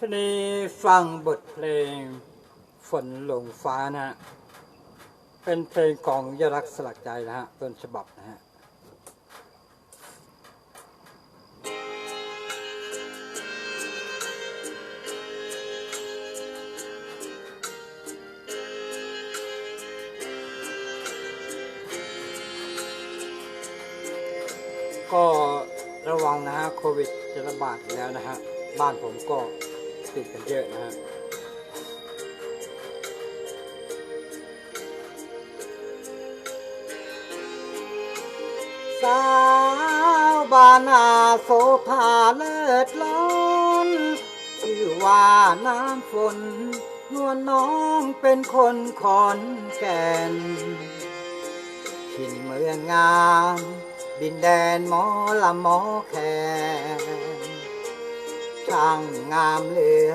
ชนีฟังบทเพลงฝนหลงฟ้านะฮะ เป็นเพลงของยรักษ์สลักใจนะฮะ ต้นฉบับนะฮะก็ระวังนะฮะโควิดจะระบาดแล้วนะฮะ บ้านผมก็ ติดกันเยอะนะฮะสาวบานาโสภาเลิศล้นชื่อว่าน้ำฝนนวลน้องเป็นคนขอนแก่นถิ่นเมืองงาม ดินแดนหมอลำหมอแคน ช่างงามเหลือ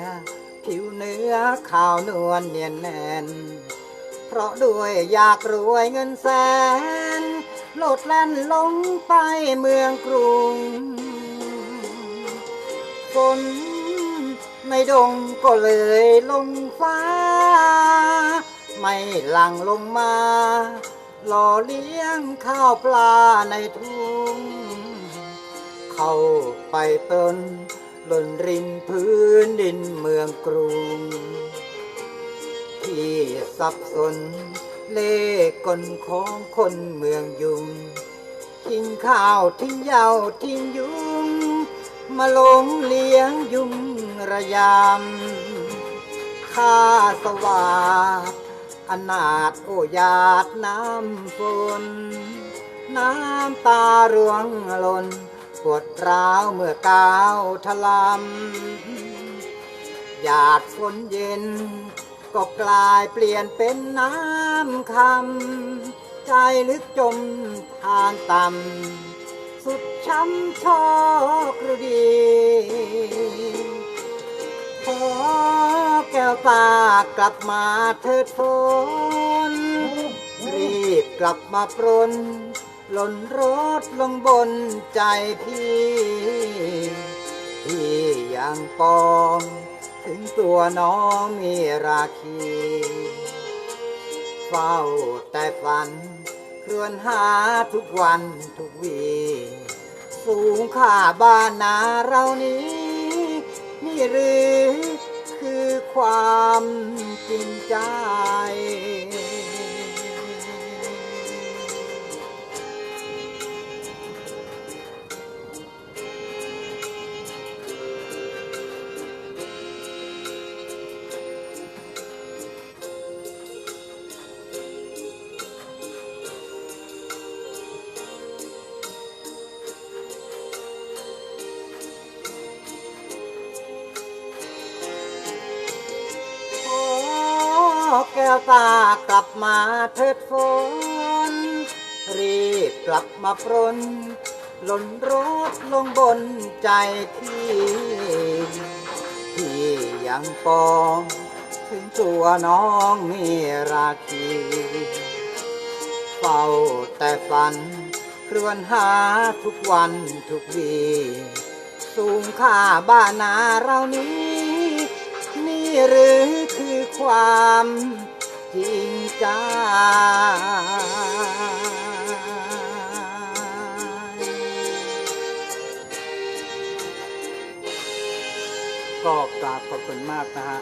ผิวเนื้อขาวนวลเนียนแน่น เพราะด้วยอยากรวยเงินแสนโลดแล่นลงไปเมืองกรุงฝนในดงก็เลยลงฟ้า ไม่หลังลงมาหล่อเลี้ยงข้าวปลาในทุ่ง เข้าไปเต้น หล่นรินพื้นดินเมืองกรุง ที่สับสนเล่กลของคนเมืองยุง ทิ้งข้าวทิ้งเหยาทิ้งยุง มาลงเลี้ยงยุงระยำข้าสวาดอนาถโอยาดน้ำฝนน้ำตาร่วงหล่น ปวดร้าวเมื่อก้าวทลำหยาดฝนเย็น ก็กลายเปลี่ยนเป็นน้ำคำใจลึกจมทางต่ำสุดช้ำชอกหรือดีขอแก้วตากลับมาเถิดฝนรีบกลับมาปรน หล่นรถลงบนใจพี่ที่ยังปองถึงตัวน้องมีราคี เฝ้าแต่ฝัน เครวญหาทุกวันทุกวี สูงค่าบ้านนาเรานี้ นี่หรือคือความจริงใจ แก้วตากลับมาเถิดฝนรีบกลับมาปรนหล่นรถลงบนใจที่ ที่ยังปองถึงตัวน้องมีราคีเฝ้าแต่ฝันครวญหาทุกวันทุกวีสูงค่าบ้านนาเรานี้ นี่หรือ ความจริงใจก็กราบขอบคุณมากนะฮะ